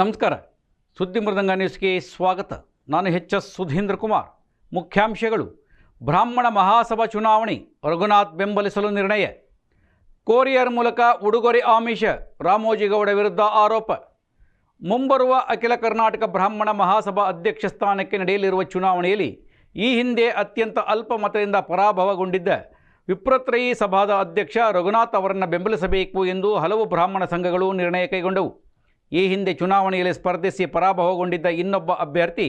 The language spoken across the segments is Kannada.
ನಮಸ್ಕಾರ. ಸುದ್ದಿ ಮೃದಂಗ ನ್ಯೂಸ್ಗೆ ಸ್ವಾಗತ. ನಾನು ಹೆಚ್ ಎಸ್ ಸುಧೀಂದ್ರ ಕುಮಾರ್. ಮುಖ್ಯಾಂಶಗಳು. ಬ್ರಾಹ್ಮಣ ಮಹಾಸಭಾ ಚುನಾವಣೆ ರಘುನಾಥ್ ಬೆಂಬಲಿಸಲು ನಿರ್ಣಯ. ಕೊರಿಯರ್ ಮೂಲಕ ಉಡುಗೊರೆ ಆಮಿಷ ರಾಮೋಜಿಗೌಡ ವಿರುದ್ಧ ಆರೋಪ. ಮುಂಬರುವ ಅಖಿಲ ಕರ್ನಾಟಕ ಬ್ರಾಹ್ಮಣ ಮಹಾಸಭಾ ಅಧ್ಯಕ್ಷ ಸ್ಥಾನಕ್ಕೆ ನಡೆಯಲಿರುವ ಚುನಾವಣೆಯಲ್ಲಿ ಈ ಹಿಂದೆ ಅತ್ಯಂತ ಅಲ್ಪ ಮತದಿಂದ ಪರಾಭವಗೊಂಡಿದ್ದ ವಿಪ್ರತ್ರಯಿ ಸಭಾದ ಅಧ್ಯಕ್ಷ ರಘುನಾಥ್ ಅವರನ್ನು ಬೆಂಬಲಿಸಬೇಕು ಎಂದು ಹಲವು ಬ್ರಾಹ್ಮಣ ಸಂಘಗಳು ನಿರ್ಣಯ ಕೈಗೊಂಡವು. ಈ ಹಿಂದೆ ಚುನಾವಣೆಯಲ್ಲಿ ಸ್ಪರ್ಧಿಸಿ ಪರಾಭವಗೊಂಡಿದ್ದ ಇನ್ನೊಬ್ಬ ಅಭ್ಯರ್ಥಿ,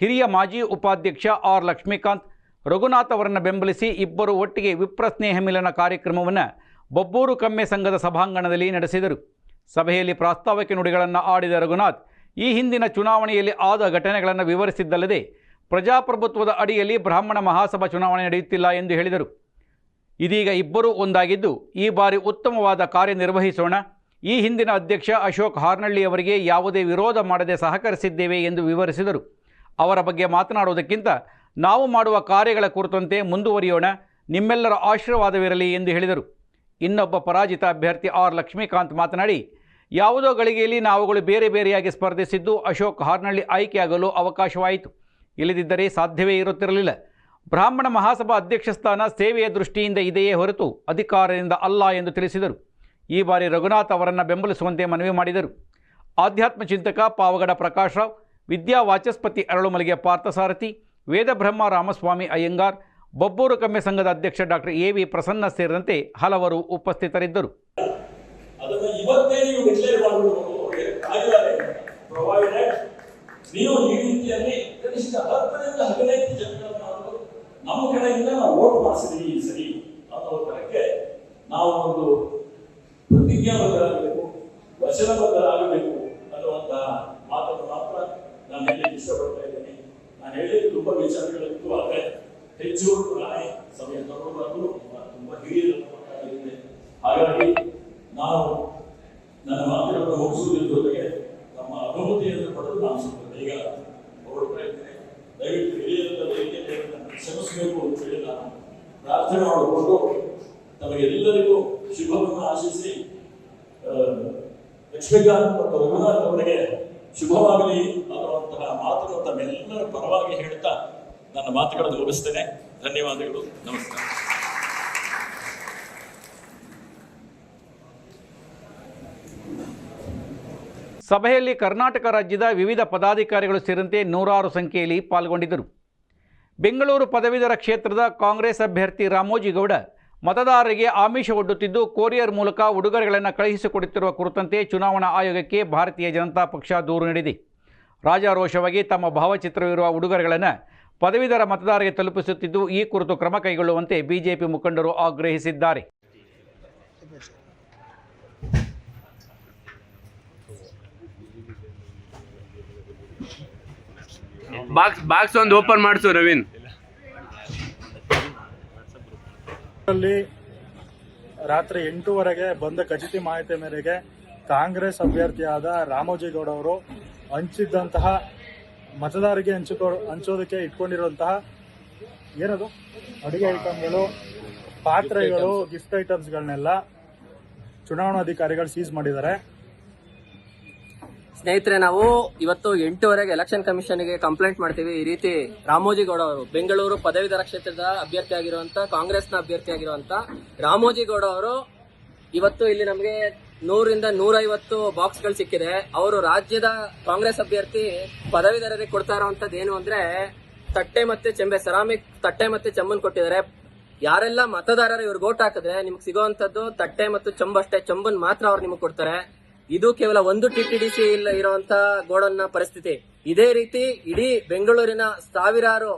ಹಿರಿಯ ಮಾಜಿ ಉಪಾಧ್ಯಕ್ಷ ಆರ್ ಲಕ್ಷ್ಮೀಕಾಂತ್ ರಘುನಾಥ್ ಅವರನ್ನು ಬೆಂಬಲಿಸಿ ಇಬ್ಬರು ಒಟ್ಟಿಗೆ ವಿಪ್ರ ಸ್ನೇಹ ಮಿಲನ ಕಾರ್ಯಕ್ರಮವನ್ನು ಬೊಬ್ಬೂರು ಕಮ್ಮೆ ಸಂಘದ ಸಭಾಂಗಣದಲ್ಲಿ ನಡೆಸಿದರು. ಸಭೆಯಲ್ಲಿ ಪ್ರಾಸ್ತಾವಿಕ ನುಡಿಗಳನ್ನು ಆಡಿದ ರಘುನಾಥ್, ಈ ಹಿಂದಿನ ಚುನಾವಣೆಯಲ್ಲಿ ಆದ ಘಟನೆಗಳನ್ನು ವಿವರಿಸಿದ್ದಲ್ಲದೆ ಪ್ರಜಾಪ್ರಭುತ್ವದ ಅಡಿಯಲ್ಲಿ ಬ್ರಾಹ್ಮಣ ಮಹಾಸಭಾ ಚುನಾವಣೆ ನಡೆಯುತ್ತಿಲ್ಲ ಎಂದು ಹೇಳಿದರು. ಇದೀಗ ಇಬ್ಬರೂ ಒಂದಾಗಿದ್ದು, ಈ ಬಾರಿ ಉತ್ತಮವಾದ ಕಾರ್ಯನಿರ್ವಹಿಸೋಣ. ಈ ಹಿಂದಿನ ಅಧ್ಯಕ್ಷ ಅಶೋಕ್ ಹಾರ್ನಳ್ಳಿ ಅವರಿಗೆ ಯಾವುದೇ ವಿರೋಧ ಮಾಡದೆ ಸಹಕರಿಸಿದ್ದೇವೆ ಎಂದು ವಿವರಿಸಿದರು. ಅವರ ಬಗ್ಗೆ ಮಾತನಾಡುವುದಕ್ಕಿಂತ ನಾವು ಮಾಡುವ ಕಾರ್ಯಗಳ ಕುರಿತಂತೆ ಮುಂದುವರಿಯೋಣ, ನಿಮ್ಮೆಲ್ಲರ ಆಶೀರ್ವಾದವಿರಲಿ ಎಂದು ಹೇಳಿದರು. ಇನ್ನೊಬ್ಬ ಪರಾಜಿತ ಅಭ್ಯರ್ಥಿ ಆರ್ ಲಕ್ಷ್ಮೀಕಾಂತ್ ಮಾತನಾಡಿ, ಯಾವುದೋ ಗಳಿಗೆಯಲ್ಲಿ ನಾವುಗಳು ಬೇರೆ ಬೇರೆಯಾಗಿ ಸ್ಪರ್ಧಿಸಿದ್ದು ಅಶೋಕ್ ಹಾರ್ನಳ್ಳಿ ಆಯ್ಕೆಯಾಗಲು ಅವಕಾಶವಾಯಿತು. ಇಲ್ಲದಿದ್ದರೆ ಸಾಧ್ಯವೇ ಇರುತ್ತಿರಲಿಲ್ಲ. ಬ್ರಾಹ್ಮಣ ಮಹಾಸಭಾ ಅಧ್ಯಕ್ಷ ಸ್ಥಾನ ಸೇವೆಯ ದೃಷ್ಟಿಯಿಂದ ಇದೆಯೇ ಹೊರತು ಅಧಿಕಾರದಿಂದ ಅಲ್ಲ ಎಂದು ತಿಳಿಸಿದರು. ಈ ಬಾರಿ ರಘುನಾಥ್ ಅವರನ್ನು ಬೆಂಬಲಿಸುವಂತೆ ಮನವಿ ಮಾಡಿದರು. ಆಧ್ಯಾತ್ಮ ಚಿಂತಕ ಪಾವಗಡ ಪ್ರಕಾಶ್ ರಾವ್, ವಿದ್ಯಾ ವಾಚಸ್ಪತಿ ಅರಳುಮಲಿಗೆ ಪಾರ್ಥಸಾರಥಿ ವೇದಬ್ರಹ್ಮ ರಾಮಸ್ವಾಮಿ ಅಯ್ಯಂಗಾರ್, ಬಬ್ಬೂರು ಕಮ್ಮೆ ಸಂಘದ ಅಧ್ಯಕ್ಷ ಡಾಕ್ಟರ್ ಎ ವಿ ಪ್ರಸನ್ನ ಸೇರಿದಂತೆ ಹಲವರು ಉಪಸ್ಥಿತರಿದ್ದರು. ನಾವು ಒಂದು ಪ್ರತಿಜ್ಞಾಬದ್ಧರಾಗಬೇಕು, ವಚನಬದ್ಧರಾಗಬೇಕು ಅನ್ನುವಂತಹ ಮಾತನ್ನು ಮಾತ್ರ ನಾನು ಹೇಳಲಿಕ್ಕೆ ಇಷ್ಟಪಡ್ತಾ ಇದ್ದೇನೆ. ನಾನು ಹೇಳಿದ ತುಂಬಾ ವಿಚಾರಗಳಿತ್ತು ಆದರೆ ಹೆಚ್ಚು ನಾಳೆ ಸಮಯ ತಗೊಳ್ಬಾರ್ದು ತುಂಬಾ ಹಿರಿಯರು ಹಾಗಾಗಿ ನಾವು ನನ್ನ ಮಾತುಗಳನ್ನು ಮುಗಿಸುವುದರ ಜೊತೆಗೆ ನಮ್ಮ ಅನುಮತಿಯನ್ನು ಪಡೆದು ನಾನು ಸ್ವಲ್ಪ ಬೇಗ ಹೊರಡ್ತಾ ಇದ್ದೇನೆ ದಯವಿಟ್ಟು ಹಿರಿಯರ ರೀತಿಯಲ್ಲಿ ನನ್ನ ಕ್ಷಮಿಸಬೇಕು ಅಂತ ಹೇಳಿ ನಾನು ಪ್ರಾರ್ಥನೆ ಮಾಡಿಕೊಂಡು ತಮಗೆಲ್ಲರಿಗೂ ಶುಭವನ್ನು ಆಶಿಸಿ ಲಕ್ಷ್ಮೀಕಾಂತ್ ಮತ್ತು ರಘುನಾಥ್ ಅವರಿಗೆ ಶುಭವಾಗಲಿ. ಅನ್ನುವಂತಹ ಮಾತನ್ನು ತಮ್ಮೆಲ್ಲರ ಪರವಾಗಿ ಹೇಳ್ತಾ ನನ್ನ ಮಾತುಗಳನ್ನು ಮುಗಿಸ್ತೇನೆ. ಧನ್ಯವಾದಗಳು. ನಮಸ್ಕಾರ. ಸಭೆಯಲ್ಲಿ ಕರ್ನಾಟಕ ರಾಜ್ಯದ ವಿವಿಧ ಪದಾಧಿಕಾರಿಗಳು ಸೇರಿದಂತೆ ನೂರಾರು ಸಂಖ್ಯೆಯಲ್ಲಿ ಪಾಲ್ಗೊಂಡಿದ್ದರು. ಬೆಂಗಳೂರು ಪದವೀಧರ ಕ್ಷೇತ್ರದ ಕಾಂಗ್ರೆಸ್ ಅಭ್ಯರ್ಥಿ ರಾಮೋಜಿಗೌಡ ಮತದಾರರಿಗೆ ಆಮಿಷ ಒಡ್ಡುತ್ತಿದ್ದು, ಕೊರಿಯರ್ ಮೂಲಕ ಉಡುಗೊರೆಗಳನ್ನು ಕಳುಹಿಸಿಕೊಡುತ್ತಿರುವ ಕುರಿತಂತೆ ಚುನಾವಣಾ ಆಯೋಗಕ್ಕೆ ಭಾರತೀಯ ಜನತಾ ಪಕ್ಷ ದೂರು ನೀಡಿದೆ. ರಾಜಾರೋಷವಾಗಿ ತಮ್ಮ ಭಾವಚಿತ್ರವಿರುವ ಉಡುಗೊರೆಗಳನ್ನು ಪದವೀಧರ ಮತದಾರರಿಗೆ ತಲುಪಿಸುತ್ತಿದ್ದು, ಈ ಕುರಿತು ಕ್ರಮ ಕೈಗೊಳ್ಳುವಂತೆ ಬಿಜೆಪಿ ಮುಖಂಡರು ಆಗ್ರಹಿಸಿದ್ದಾರೆ. ಬಾಕ್ಸ್ ಬಾಕ್ಸ್ ಒಂದು ಓಪನ್ ಮಾಡಿಸು ನವೀನ್ ಅಲ್ಲಿ ರಾತ್ರಿ ಎಂಟೂವರೆಗೆ ಬಂದ ಖಚಿತ ಮಾಹಿತಿ ಮೇರೆಗೆ ಕಾಂಗ್ರೆಸ್ ಅಭ್ಯರ್ಥಿಯಾದ ರಾಮೋಜಿಗೌಡ ಅವರು ಹಂಚಿದ್ದಂತಹ, ಮತದಾರರಿಗೆ ಹಂಚಿಕೊ, ಹಂಚೋದಕ್ಕೆ ಇಟ್ಕೊಂಡಿರುವಂತಹ ಏನದು? ಅಡುಗೆ ಐಟಮ್ಗಳು ಪಾತ್ರೆಗಳು ಗಿಫ್ಟ್ ಐಟಮ್ಸ್ಗಳನ್ನೆಲ್ಲ ಚುನಾವಣಾಧಿಕಾರಿಗಳು ಸೀಸ್ ಮಾಡಿದ್ದಾರೆ. ಸ್ನೇಹಿತರೆ, ನಾವು ಇವತ್ತು ಎಂಟೂವರೆಗೆ ಎಲೆಕ್ಷನ್ ಕಮಿಷನ್ಗೆ ಕಂಪ್ಲೇಂಟ್ ಮಾಡ್ತೀವಿ. ಈ ರೀತಿ ರಾಮೋಜಿಗೌಡ ಅವರು, ಬೆಂಗಳೂರು ಪದವೀಧರ ಕ್ಷೇತ್ರದ ಅಭ್ಯರ್ಥಿ ಆಗಿರುವಂತ, ಕಾಂಗ್ರೆಸ್ನ ಅಭ್ಯರ್ಥಿ ಆಗಿರುವಂತ ರಾಮೋಜಿಗೌಡ ಅವರು, ಇವತ್ತು ಇಲ್ಲಿ ನಮಗೆ ನೂರಿಂದ ನೂರೈವತ್ತು ಬಾಕ್ಸ್ಗಳು ಸಿಕ್ಕಿದೆ. ಅವರು ರಾಜ್ಯದ ಕಾಂಗ್ರೆಸ್ ಅಭ್ಯರ್ಥಿ ಪದವೀಧರರಿಗೆ ಕೊಡ್ತಾ ಇರುವಂತದ್ದು ಏನು ಅಂದ್ರೆ, ತಟ್ಟೆ ಮತ್ತೆ ಚೆಂಬೆ, ಸೆರಾಮಿಕ್ ತಟ್ಟೆ ಮತ್ತೆ ಚೆಂಬನ್ ಕೊಟ್ಟಿದ್ದಾರೆ. ಯಾರೆಲ್ಲ ಮತದಾರರು ಇವ್ರಿಗೆ ಓಟ್ ಹಾಕಿದ್ರೆ ನಿಮ್ಗೆ ಸಿಗೋವಂಥದ್ದು ತಟ್ಟೆ ಮತ್ತು ಚಂಬಷ್ಟೇ ಚೆಂಬನ್ ಮಾತ್ರ ಅವ್ರು ನಿಮಗೆ ಕೊಡ್ತಾರೆ. ಇದು ಕೇವಲ ಒಂದು ಟಿ ಟಿ ಡಿ ಸಿ ಇಲ್ಲ ಇರುವಂತ ಗೋಡನ್ನ ಪರಿಸ್ಥಿತಿ. ಇದೇ ರೀತಿ ಇಡೀ ಬೆಂಗಳೂರಿನ ಸಾವಿರಾರು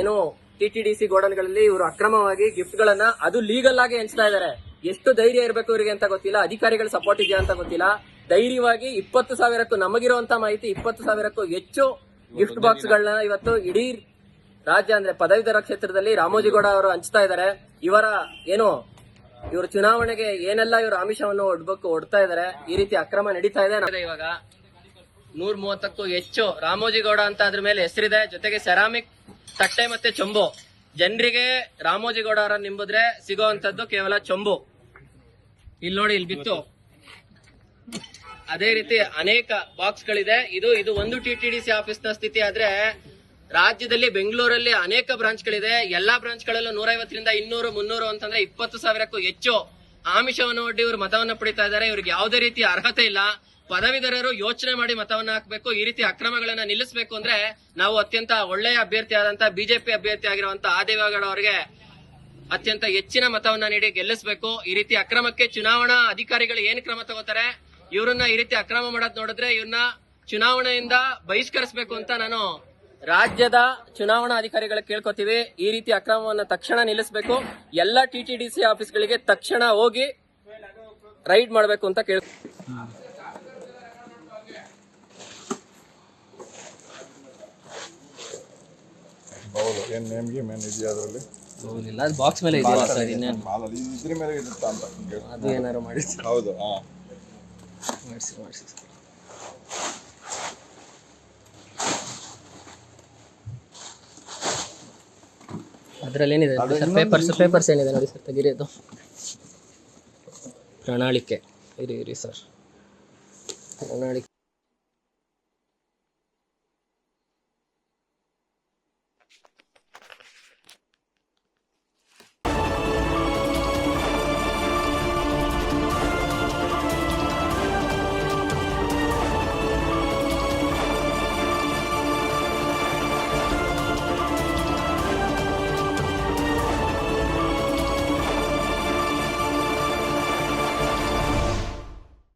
ಏನು ಟಿ ಟಿ ಡಿ ಸಿ ಗೋಡನ್ಗಳಲ್ಲಿ ಇವರು ಅಕ್ರಮವಾಗಿ ಗಿಫ್ಟ್ ಗಳನ್ನ ಅದು ಲೀಗಲ್ ಆಗಿ ಹಂಚ್ತಾ ಇದ್ದಾರೆ. ಎಷ್ಟು ಧೈರ್ಯ ಇರಬೇಕು ಇವರಿಗೆ ಅಂತ ಗೊತ್ತಿಲ್ಲ. ಅಧಿಕಾರಿಗಳ ಸಪೋರ್ಟ್ ಇದೆಯಾ ಅಂತ ಗೊತ್ತಿಲ್ಲ. ಧೈರ್ಯವಾಗಿ ಇಪ್ಪತ್ತು ಸಾವಿರಕ್ಕೂ ನಮಗಿರುವಂತ ಮಾಹಿತಿ ಇಪ್ಪತ್ತು ಸಾವಿರಕ್ಕೂ ಹೆಚ್ಚು ಗಿಫ್ಟ್ ಬಾಕ್ಸ್ ಗಳನ್ನ ಇವತ್ತು ಇಡೀ ರಾಜ್ಯ ಅಂದ್ರೆ ಪದವೀಧರ ಕ್ಷೇತ್ರದಲ್ಲಿ ರಾಮೋಜಿಗೌಡ ಅವರು ಹಂಚ್ತಾ ಇದ್ದಾರೆ. ಇವರ ಏನು ಇವರು ಚುನಾವಣೆಗೆ ಏನೆಲ್ಲ ಇವರು ಆಮಿಷವನ್ನು ಒಡ್ಬೇಕು, ಒಡ್ತಾ ಇದ್ದಾರೆ ಈ ರೀತಿ ಅಕ್ರಮ ನಡೀತಾ ಇದೆ ಇವಾಗ ನೂರ ಮೂವತ್ತಕ್ಕೂ ಹೆಚ್ಚು ರಾಮೋಜಿಗೌಡ ಅಂತ ಅದ್ರ ಮೇಲೆ ಹೆಸರಿದೆ. ಜೊತೆಗೆ ಸೆರಾಮಿಕ್ ತಟ್ಟೆ ಮತ್ತೆ ಚೊಂಬು. ಜನರಿಗೆ ರಾಮೋಜಿಗೌಡ ಅವರ ನಿಂಬುದ್ರೆ ಸಿಗುವಂತದ್ದು ಕೇವಲ ಚೊಂಬು. ಇಲ್ಲಿ ನೋಡಿ ಇಲ್ಲಿ ಬಿತ್ತು. ಅದೇ ರೀತಿ ಅನೇಕ ಬಾಕ್ಸ್ ಗಳಿದೆ. ಇದು ಇದು ಒಂದು ಟಿ ಟಿ ಡಿ ಸಿ ಆಫೀಸ್ನ ಸ್ಥಿತಿ ಆದ್ರೆ ರಾಜ್ಯದಲ್ಲಿ ಬೆಂಗಳೂರಲ್ಲಿ ಅನೇಕ ಬ್ರಾಂಚ್ ಗಳಿದೆ ಎಲ್ಲಾ ಬ್ರಾಂಚ್ ಗಳಲ್ಲೂ ನೂರೈವತ್ತರಿಂದ ಇನ್ನೂರು, ಮುನ್ನೂರು ಅಂತಂದ್ರೆ ಇಪ್ಪತ್ತು ಸಾವಿರಕ್ಕೂ ಹೆಚ್ಚು ಆಮಿಷವನ್ನು ಒಡ್ಡಿ ಇವರು ಮತವನ್ನು ಪಡಿತಾ ಇದ್ದಾರೆ. ಇವ್ರಿಗೆ ಯಾವುದೇ ರೀತಿ ಅರ್ಹತೆ ಇಲ್ಲ. ಪದವೀಧರರು ಯೋಚನೆ ಮಾಡಿ ಮತವನ್ನ ಹಾಕಬೇಕು. ಈ ರೀತಿ ಅಕ್ರಮಗಳನ್ನ ನಿಲ್ಲಿಸಬೇಕು ಅಂದ್ರೆ ನಾವು ಅತ್ಯಂತ ಒಳ್ಳೆಯ ಅಭ್ಯರ್ಥಿ ಆದಂತಹ ಬಿಜೆಪಿ ಅಭ್ಯರ್ಥಿ ಆಗಿರುವಂತಹ ಆದೇವೇಗೌಡ ಅವರಿಗೆ ಅತ್ಯಂತ ಹೆಚ್ಚಿನ ಮತವನ್ನ ನೀಡಿ ಗೆಲ್ಲಿಸಬೇಕು. ಈ ರೀತಿ ಅಕ್ರಮಕ್ಕೆ ಚುನಾವಣಾ ಅಧಿಕಾರಿಗಳು ಏನ್ ಕ್ರಮ ತಗೋತಾರೆ? ಇವರನ್ನ ಈ ರೀತಿ ಅಕ್ರಮ ಮಾಡೋದ್ ನೋಡಿದ್ರೆ ಇವ್ರನ್ನ ಚುನಾವಣೆಯಿಂದ ಬಹಿಷ್ಕರಿಸಬೇಕು ಅಂತ ನಾನು ರಾಜ್ಯದ ಚುನಾವಣಾ ಅಧಿಕಾರಿಗಳ ಕೇಳ್ಕೊತೀವಿ ಈ ರೀತಿ ಅಕ್ರಮವನ್ನು ತಕ್ಷಣ ನಿಲ್ಲಿಸಬೇಕು ಎಲ್ಲ ಟಿ ಟಿ ಡಿ ಸಿ ಆಫೀಸ್ಗಳಿಗೆ ತಕ್ಷಣ ಹೋಗಿ ರೈಡ್ ಮಾಡಬೇಕು ಅಂತ ಕೇಳ ಹೌದು ಏನು ನೇಮ್ ಗೀಮ್ ಏನು ಇದೆಯಾ ಅದರಲ್ಲಿ? ಅದು ಬಾಕ್ಸ್ ಮೇಲೆ ಇದೆಯಲ್ಲ ಸರ್ ಇನ್ನೇನು? ಹಾಲಲ್ಲಿ ಇದ್ರ ಮೇಲೆ ಇರುತ್ತಾ ಅಂತ. ಕೇಳು. ಅದು ಏನಾರು ಮಾಡಿ ಹೌದು ಹಾಂ. ಮಾಡಿಸಿ ಮಾಡಿಸಿ ಅದರಲ್ಲಿ ಏನಿದೆ? ಸರ್ ಪೇಪರ್ಸ್ ಪೇಪರ್ಸ್ ಏನಿದೆ ನೋಡಿ ಸರ್ ತೆಗೀರಿ ಅದು ಪ್ರಣಾಳಿಕೆ. ಇರಿ ಇರಿ ಸರ್. ಪ್ರಣಾಳಿಕೆ.